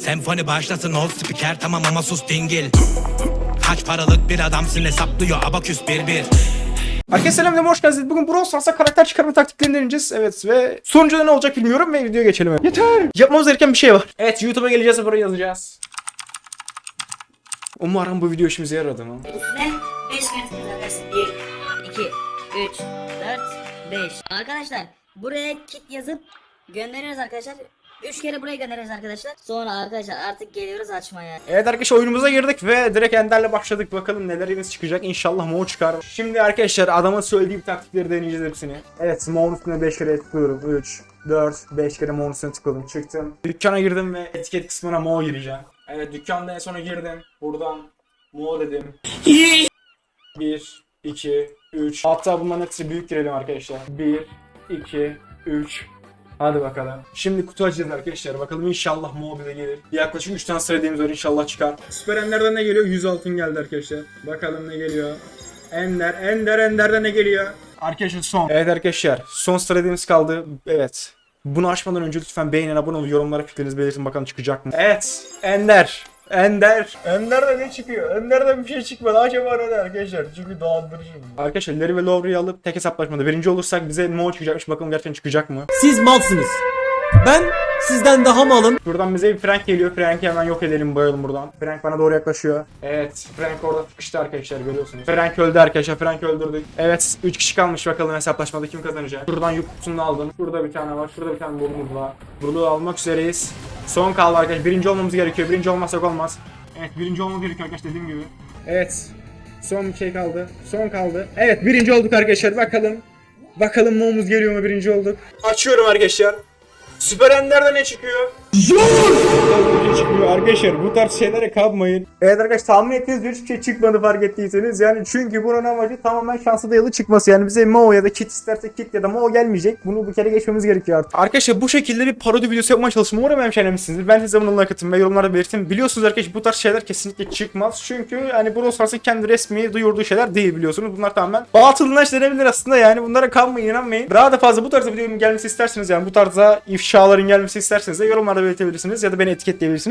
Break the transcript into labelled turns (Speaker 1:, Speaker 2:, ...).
Speaker 1: Senfoni başlasın ol spiker tamam ama sus dingil Kaç paralık bir adamsın hesaplıyor abaküs bir bir
Speaker 2: Herkese selam ve hoş geldiniz. Bugün Brawl Stars'a karakter çıkarma taktiklerini deneyeceğiz. Evet ve sonucu ne olacak bilmiyorum ve videoya geçelim. Yeter! Yapmamız gereken bir şey var. Evet YouTube'a geleceğiz ve buraya yazacağız. Umarım bu video işimize yaradı mı?
Speaker 3: Üstüne 5 kere tıklayacaksın. 1, 2, 3, 4, 5. Arkadaşlar buraya kit yazıp gönderiyoruz arkadaşlar. 3 kere buraya gönderiyoruz arkadaşlar. Sonra arkadaşlar artık geliyoruz açmaya.
Speaker 2: Evet arkadaşlar oyunumuza girdik ve direkt Ender'le başladık. Bakalım nelerimiz çıkacak. İnşallah Mo çıkar. Şimdi arkadaşlar adamın söylediği taktikleri deneyeceğiz hepsini. Evet Mo'nun üstüne 5 kere tıklıyorum. 3, 4, 5 kere Mo'nun üstüne tıkladım. Çıktım. Dükkana girdim ve etiket kısmına Mo gireceğim. Evet dükkanda en sona girdim. Buradan Mo dedim. 1, 2, 3. Hatta bunların hepsi büyük girelim arkadaşlar. 1, 2, 3. Hadi bakalım. Şimdi kutu açacağız arkadaşlar. Bakalım inşallah Mo bize gelir. Yaklaşık 3 tane söylediğimiz var inşallah çıkar. Süper Ender'den ne geliyor? 100 altın geldi arkadaşlar. Bakalım ne geliyor. Ender, Ender, Ender'den ne geliyor? Arkadaşlar son. Evet arkadaşlar. Son söylediğimiz kaldı. Evet. Bunu açmadan önce lütfen beğenin, abone olun, yorumlara fikrinizi belirtin bakalım çıkacak mı? Evet. Ender. Ender. Ender'de ne çıkıyor? Ender'de bir şey çıkmadı. Acaba ne arkadaşlar? Çünkü dolandırıcı bu. Arkadaşlar Larry ve Lowry'i alıp tek hesaplaşmada birinci olursak bize Mo çıkacakmış. Bakalım gerçekten çıkacak mı?
Speaker 4: Siz malsınız. Ben sizden daha malım.
Speaker 2: Buradan bize bir Frank geliyor. Frank'i hemen yok edelim bayalım buradan. Frank bana doğru yaklaşıyor. Evet Frank orada sıkıştı arkadaşlar görüyorsunuz. Frank öldü arkadaşlar. Frank öldürdük. Evet 3 kişi kalmış bakalım hesaplaşmada kim kazanacak. Şuradan yük kutusunu aldım. Şurada bir tane var. Şurada bir tane burumuz var. Buruluğu almak üzereyiz. Son kaldı arkadaşlar. Birinci olmamız gerekiyor. Birinci olmazsak olmaz. Evet birinci olmamız gerekiyor arkadaşlar dediğim gibi. Evet. Son bir şey kaldı. Son kaldı. Evet birinci olduk arkadaşlar. Bakalım. Bakalım momuz geliyor mu birinci olduk. Açıyorum arkadaşlar. Süper Ender'de ne çıkıyor? Ne çıkıyor arkadaşlar bu tarz şeylere kapmayın. Evet arkadaşlar tahmin ettiğiniz bir hiçbir şey çıkmadı fark ettiyseniz. Yani çünkü bunun amacı tamamen şanslı dayalı çıkması. Yani bize Mo ya da Kit isterse Kit ya da Mo gelmeyecek. Bunu bir kere geçmemiz gerekiyor artık. Arkadaşlar bu şekilde bir parodi videosu yapmaya çalıştım. Umarım beğenmişsinizdir. Ben size bununla like atın ve yorumlarda belirtin. Biliyorsunuz arkadaşlar bu tarz şeyler kesinlikle çıkmaz. Çünkü hani Brawl Stars'ın kendi resmi duyurduğu şeyler değil biliyorsunuz. Bunlar tamamen batıl denebilir aslında yani. Bunlara kanmayın inanmayın. Daha da fazla bu tarzda videonun gelmesi isterseniz yani bu tarzda ifşaların gelmesi isterseniz de yorumlarda belirtebilirsiniz ya da beni etiketleyebilirsiniz.